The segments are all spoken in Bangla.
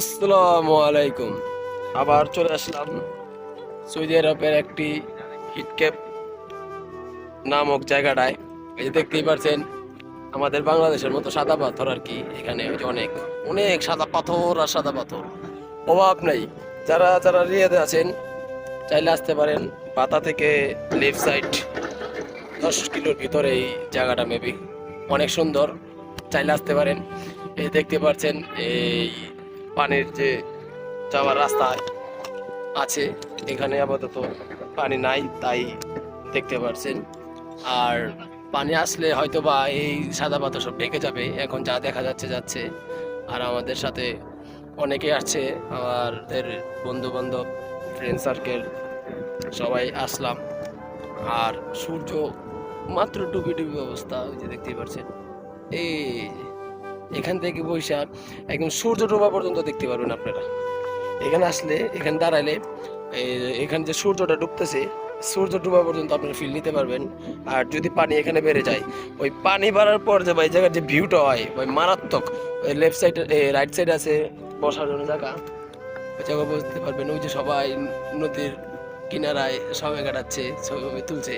আসসালামু আলাইকুম। আবার চলে আসলাম সৌদি আরবের একটি হিটক্যাপ নামক জায়গাটায়। এই যে দেখতেই পাচ্ছেন, আমাদের বাংলাদেশের মতো সাদা পাথর আর কি এখানে অনেক অনেক সাদা পাথর আর সাদা পাথর। অভাব নেই। যারা যারা রিয়াদে আছেন, চাইলে আসতে পারেন পাতা থেকে লেফট সাইড, দশ কিলোর ভিতরে এই জায়গাটা মেবি অনেক সুন্দর। চাইলে আসতে পারেন। এই দেখতে পাচ্ছেন, এই পানির যে যাওয়ার রাস্তা আছে, এখানে আপাতত পানি নাই, তাই দেখতে পারছেন। আর পানি আসলে হয়তো বা এই সাদা পাথর সব ঢেকে যাবে, এখন যা দেখা যাচ্ছে যাচ্ছে। আর আমাদের সাথে অনেকে আসছে আমাদের বন্ধু বান্ধব ফ্রেন্ড সার্কেল সবাই আসলাম। আর সূর্য মাত্র ডুবি ডুবি অবস্থা, ওই যে দেখতেই পাচ্ছেন এই এখান থেকে বৈশাখ একদম সূর্য ডোবা পর্যন্ত দেখতে পারবেন আপনারা। এখানে আসলে, এখানে দাঁড়ালে এখানে যে সূর্যটা ডুবতেছে, সূর্য ডোবা পর্যন্ত আপনারা ফিল নিতে পারবেন। আর যদি পানি এখানে বেড়ে যায়, ওই পানি বাড়ার পর যে ভাই জায়গার যে ভিউটা হয়, ওই মারাত্মক, ওই লেফট সাইড রাইট সাইড আছে, বসার জন্য জায়গা। ওই জায়গা বুঝতে পারবেন, ওই যে সবাই নদীর কিনারায় সময় কাটাচ্ছে ছবি তুলছে।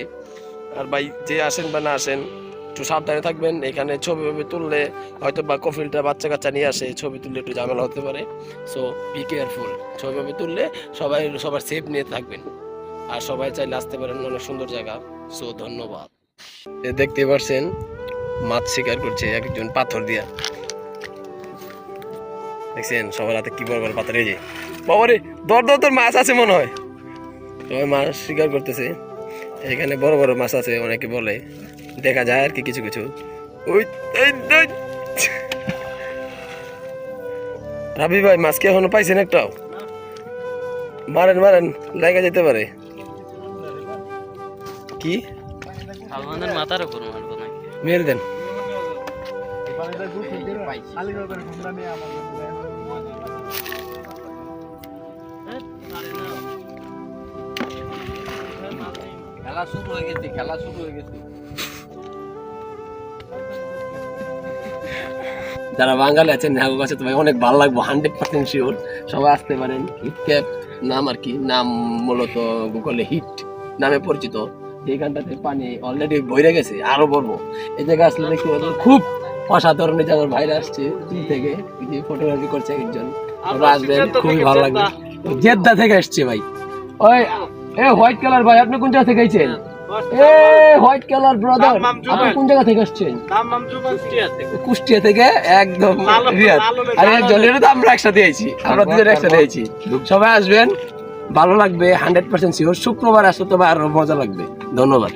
আর ভাই, যে আসেন বা না আসেন একটু সাবধানে থাকবেন। এখানে ছবি তুললে হয়তো বা কফিলটা বাচ্চা কাচ্চা নিয়ে আসে, ছবি তুললে একটু ঝামেলা হতে পারে। সো বি কেয়ারফুল ছবি তুললে সবাই, সবার সেফ নিয়ে থাকবেন। আর সবাই চাইলে আসতে পারেন অনেক সুন্দর জায়গা। সো ধন্যবাদ। দেখতে পাচ্ছেন মাছ শিকার করছে একজন পাথর দিয়া। দেখছেন, সবার হাতে কি বড় বড় পাথর, এই যে। বাবারে দর দর দর, মাছ আছে মনে হয়। সবাই মাছ শিকার করতেছে। এখানে বড় বড় মাছ আছে, অনেকে বলে। দেখা যায় আর কি কিছু কিছু। ওই। রাবি ভাই মাছ কি এখনও পাইছেন একটাও মারেন মারেন লাগা যেতে পারে। কি? মাথার উপর মারবো মেরে দেন। খেলা শুরু হয়ে গেছে খেলা শুরু হয়ে গেছে। যারা বাঙালি আছেন নেহাগো কাছে তোমায় অনেক ভালো লাগবে হান্ড্রেড পার্সেন্ট শিওর সবাই আসতে পারেন। হিট ক্যাপ নাম আর কি নাম মূলত গুগলে হিট নামে পরিচিত। এইখানটাতে পানি অলরেডি বইরে গেছে আরও বলব। এই জায়গায় আসলে দেখতে পাবেন খুব অসাধারণ এই জায়গার বাইরে আসছে দূর থেকে যে ফটোগ্রাফি করছে একজন। আসবেন খুবই ভালো লাগবে। জেদ্দা। থেকে আসছে ভাই। ওই এ হোয়াইট কালার ভাই আপনি কোন জায়গা থেকে আইছেন? এ হোয়াইট কালার ব্রাদার আপনি কোন জায়গা থেকে আসছেন? কুষ্টিয়া থেকে। একদম রিয়াদ। আর একজন এটা তো আমরা একসাথে আইছি। আমরা দুজন একসাথে আইছি। সবাই আসবেন ভালো লাগবে হান্ড্রেড পার্সেন্ট শিওর শুক্রবার আসলে তোমার আরও মজা লাগবে। ধন্যবাদ।